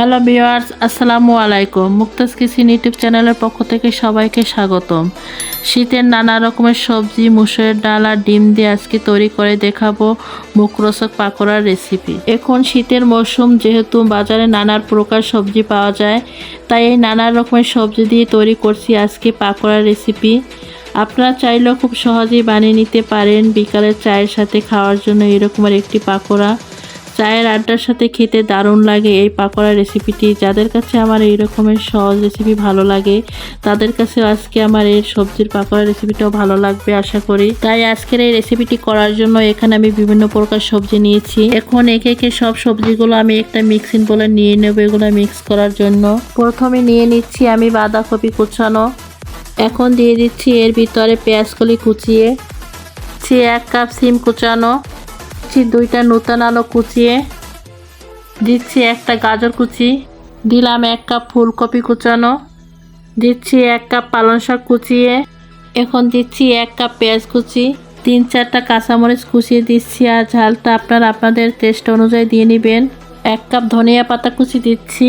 Hello viewers, আসসালামু আলাইকুম। Mukta's kitchen YouTube চ্যানেলের পক্ষ থেকে সবাইকে স্বাগতম। শীতের নানা রকমের সবজি, মুসুরের ডাল আর ডিম দিয়ে আজকে তৈরি করে দেখাবো মুখরোচক পাকোড়ার রেসিপি এখন শীতের মরশুম, যেহেতু বাজারে নানা প্রকার সবজি পাওয়া যায়, তাই এই নানা রকমের সবজি দিয়ে তৈরি করছি আজকে পাকোড়ার রেসিপি আপনারা চাইলেও খুব সহজেই বানিয়ে নিতে পারেন বিকালের চায়ের সাথে খাওয়ার জন্য এরকমের একটি পাকোড়া। চায়ের আড্ডার সাথে খেতে দারুণ লাগে এই পাকোড়া রেসিপিটি যাদের কাছে আমার এই রকমের সহজ রেসিপি ভালো লাগে, তাদের কাছে আজকে আমার এই সবজির পাকোড়া রেসিপিটাও ভালো লাগবে আশা করি। তাই আজকের এই রেসিপিটি করার জন্য এখানে আমি বিভিন্ন প্রকার সবজি নিয়েছি। এখন একে একে সব সবজিগুলো আমি একটা মিক্সিং বলে নিয়ে নেব এগুলো মিক্স করার জন্য। প্রথমে নিয়ে নিচ্ছি আমি বাঁধাকপি কুচানো। এখন দিয়ে দিচ্ছি এর ভিতরে পেঁয়াজকলি কুচিয়ে। দিচ্ছি এক কাপ সিম কুচানো। দিচ্ছি দুইটা নতুন আলো কুচিয়ে দিচ্ছি একটা গাজর কুচি। দিলাম এক কাপ ফুলকপি কুচানো। দিচ্ছি এক কাপ পালং শাক কুচিয়ে এখন দিচ্ছি এক কাপ পেঁয়াজ কুচি। তিন চারটা কাঁচামরিচ কুচিয়ে দিচ্ছি আর ঝালটা আপনার আপনাদের টেস্ট অনুযায়ী দিয়ে নেবেন। এক কাপ ধনিয়া পাতা কুচি দিচ্ছি।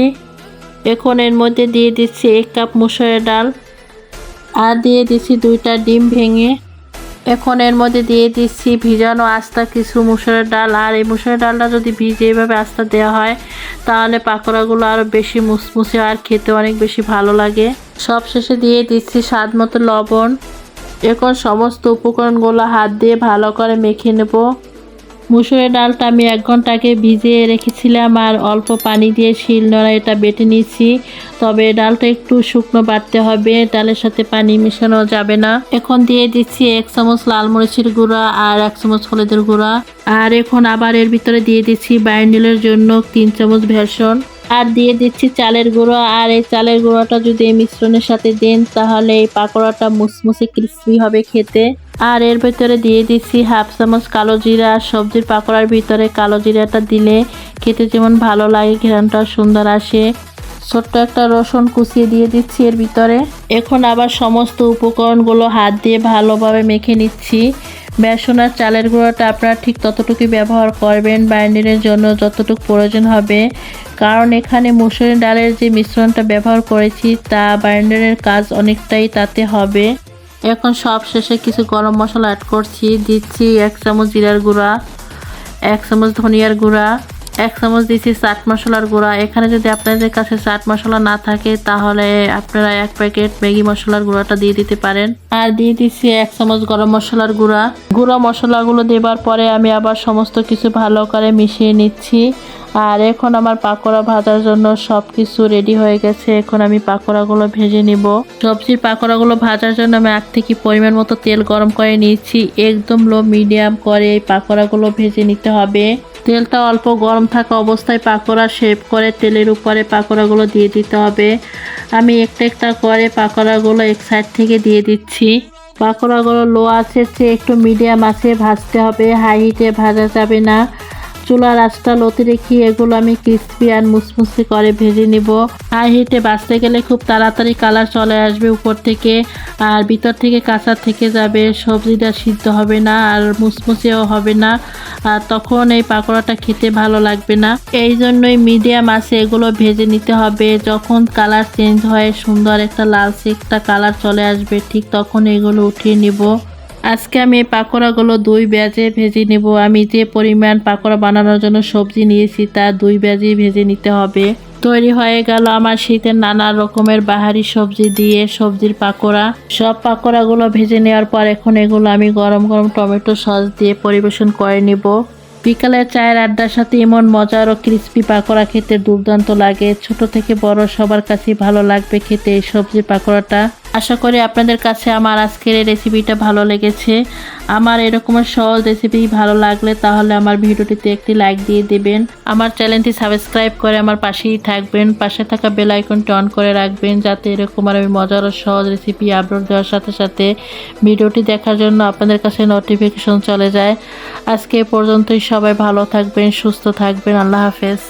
এখন এর মধ্যে দিয়ে দিচ্ছি এক কাপ মুসুরের ডাল। আর দিয়ে দিচ্ছি দুইটা ডিম ভেঙে। এখন এর মধ্যে দিয়ে দিচ্ছি ভিজানো আস্তা কিছু মুসুরের ডাল। আর এই মুসুরের ডালটা যদি ভিজে এইভাবে আস্তা দেওয়া হয়, তাহলে পাকোড়াগুলো আরও বেশি মুসমুসে আর খেতে অনেক বেশি ভালো লাগে। সব শেষে দিয়ে দিচ্ছি স্বাদ মতো লবণ। এখন সমস্ত উপকরণগুলো হাত দিয়ে ভালো করে মেখে নেব। মুসুরের ডালটা আমি এক ঘণ্টা আগে ভিজিয়ে রেখেছিলাম আর অল্প পানি দিয়ে শিল নোড়া এটা বেটে নিয়েছি। তবে ডালটা একটু শুকনো বাটতে হবে, ডালের সাথে পানি মেশানো যাবে না। এখন দিয়ে দিচ্ছি এক চামচ লাল মরিচের গুঁড়া আর এক চামচ হলুদের গুঁড়া। আর এখন আবার এর ভিতরে দিয়ে দিচ্ছি বাইন্ডেলের জন্য তিন চামচ ভেষণ আর দিয়ে দিচ্ছি চালের গুঁড়ো। আর এই চালের গুঁড়োটা যদি এই মিশ্রণের সাথে দেন, তাহলে এই পাকোড়াটা মুসমুসে ক্রিসপি হবে খেতে। আর এর ভিতরে দিয়ে দিচ্ছি হাফ চামচ কালো জিরা আর সবজির পাকোড়ার ভিতরে কালো জিরাটা দিলে খেতে যেমন ভালো লাগে ঘেরানটা সুন্দর আসে। ছোট্ট একটা রসুন কুচিয়ে দিয়ে দিচ্ছি এর ভিতরে। এখন আবার সমস্ত উপকরণগুলো হাত দিয়ে ভালোভাবে মেখে নিচ্ছি। বেসন আর চালের গুঁড়োটা আপনারা ঠিক ততটুকুই ব্যবহার করবেন বাইন্ডিংয়ের জন্য যতটুকু প্রয়োজন হবে। কারণ এখানে মুসুরি ডালের যে মিশ্রণটা ব্যবহার করেছি তা বাইন্ডারের কাজ অনেকটাই তাতে হবে। এখন সব শেষে কিছু গরম মশলা অ্যাড করছি। দিচ্ছি এক চামচ জিরার গুঁড়া, এক চামচ ধনিয়ার গুঁড়া, এক চামচ দিচ্ছি চাট মশলার গুঁড়া। এখানে যদি আপনাদের কাছে চাট মশলা না থাকে, তাহলে আপনারা এক প্যাকেট ম্যাগি মশলার গুঁড়াটা দিয়ে দিতে পারেন। আর দিয়ে দিচ্ছি এক চামচ গরম মশলার গুঁড়া। গুঁড়া মশলাগুলো দেবার পরে আমি আবার সমস্ত কিছু ভালো করে মিশিয়ে নিচ্ছি। আর এখন আমার পাকোড়া ভাজার জন্য সব কিছু রেডি হয়ে গেছে। এখন আমি পাকোড়াগুলো ভেজে নিব। সবজির পাকোড়াগুলো ভাজার জন্য আমি আগ থেকে পরিমাণ মতো তেল গরম করে নিয়েছি। একদম লো মিডিয়াম করে এই পাকোড়াগুলো ভেজে নিতে হবে। তেলটা অল্প গরম থাকা অবস্থায় পাকোড়া শেপ করে তেলের উপরে পাকোড়াগুলো দিয়ে দিতে হবে। আমি একটা একটা করে পাকোড়াগুলো এক সাইড থেকে দিয়ে দিচ্ছি। পাকোড়াগুলো লো আছে, একটু মিডিয়াম আছে, ভাজতে হবে। হাই হিটে ভাজা যাবে না। চুলার আঁচটা রেখে এগুলো আমি ক্রিস্পি আর মুসমুসি করে ভেজে নিব। হাই হিটে বাঁচতে গেলে খুব তাড়াতাড়ি কালার চলে আসবে উপর থেকে, আর ভিতর থেকে কাঁচা থেকে যাবে, সবজিটা সিদ্ধ হবে না আর মুসমুসেও হবে না, আর তখন এই পাকোড়াটা খেতে ভালো লাগবে না। এই জন্যই মিডিয়াম আছে, এগুলো ভেজে নিতে হবে। যখন কালার চেঞ্জ হয়, সুন্দর একটা লালচে একটা কালার চলে আসবে, ঠিক তখন এগুলো উঠিয়ে নিব। আজকে আমি এই পাকোড়াগুলো দুই ব্যাজে ভেজে নেব। আমি যে পরিমাণ পাকোড়া বানানোর জন্য সবজি নিয়েছি, তা দুই ব্যাজেই ভেজে নিতে হবে। তৈরি হয়ে গেল আমার শীতের নানা রকমের বাহারি সবজি দিয়ে সবজির পাকোড়া। সব পাকোড়াগুলো ভেজে নেওয়ার পর এখন এগুলো আমি গরম গরম টমেটো সস দিয়ে পরিবেশন করে নিব। বিকালের চায়ের আড্ডার সাথে এমন মজার ও ক্রিস্পি পাকোড়া খেতে দুর্দান্ত লাগে। ছোট থেকে বড় সবার কাছেই ভালো লাগবে খেতে এই সবজির পাকোড়াটা। আশা করি আপনাদের কাছে আমার আজকের এই রেসিপিটা ভালো লেগেছে। আমার এরকমের সহজ রেসিপি ভালো লাগলে তাহলে আমার ভিডিওটিতে একটি লাইক দিয়ে দেবেন। আমার চ্যানেলটি সাবস্ক্রাইব করে আমার পাশেই থাকবেন। পাশে থাকা বেল আইকনটি অন করে রাখবেন যাতে এরকম আর আমি মজার সহজ রেসিপি আপলোড দেওয়ার সাথে সাথে ভিডিওটি দেখার জন্য আপনাদের কাছে নোটিফিকেশন চলে যায়। আজকে পর্যন্তই সবাই ভালো থাকবেন, সুস্থ থাকবেন। আল্লাহ হাফেজ।